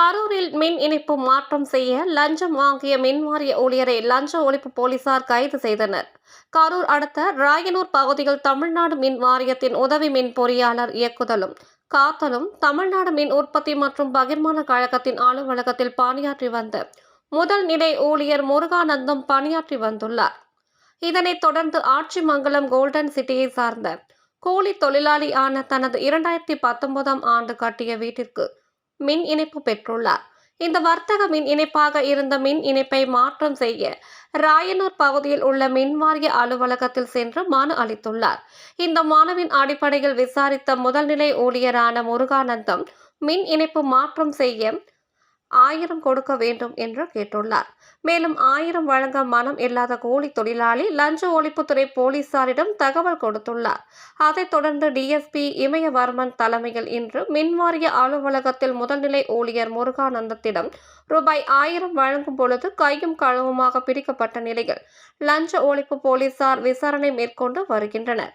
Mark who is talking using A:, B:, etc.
A: கரூரில் மின் இணைப்பு மாற்றம் செய்ய லஞ்சம் வாங்கிய மின்வாரிய ஊழியரை லஞ்ச ஒழிப்பு போலீசார் கைது செய்தனர். கரூர் அடுத்த ராயனூர் பகுதியில் தமிழ்நாடு மின் வாரியத்தின் உதவி மின் பொறியாளர் இயக்குதலும் காத்தலும் தமிழ்நாடு மின் உற்பத்தி மற்றும் பகிர்மான கழகத்தின் அலுவலகத்தில் பணியாற்றி வந்த முதல் நிலை ஊழியர் முருகானந்தம் பணியாற்றி வந்துள்ளார். இதனைத் தொடர்ந்து ஆட்சிமங்கலம் கோல்டன் சிட்டியை சார்ந்த கூலி தொழிலாளி ஆன தனது இரண்டாயிரத்தி பத்தொன்பதாம் ஆண்டு கட்டிய வீட்டிற்கு மின் இணைப்பு பெற்றுள்ளார். இந்த வர்த்தக மின் இணைப்பாக இருந்த மின் இணைப்பை மாற்றம் செய்ய ராயனூர் பகுதியில் உள்ள மின்வாரிய அலுவலகத்தில் சென்று மனு அளித்துள்ளார். இந்த மனுவின் அடிப்படையில் விசாரித்த முதல்நிலை ஊழியரான முருகானந்தம் மின் இணைப்பு மாற்றம் செய்ய ஆயிரம் கொடுக்க வேண்டும் என்று கேட்டுள்ளார். மேலும் ஆயிரம் வழங்க மனம் இல்லாத கூலி தொழிலாளி லஞ்ச ஒழிப்புத்துறை போலீசாரிடம் தகவல் கொடுத்துள்ளார். அதைத் தொடர்ந்து டிஎஸ்பி இமயவர்மன் தலைமையில் இன்று மின்வாரிய அலுவலகத்தில் முதல்நிலை ஊழியர் முருகானந்தத்திடம் ரூபாய் ஆயிரம் வழங்கும் பொழுது கையும் களவுமாக பிடிக்கப்பட்ட நிலையில் லஞ்ச ஒழிப்பு போலீசார் விசாரணை மேற்கொண்டு வருகின்றனர்.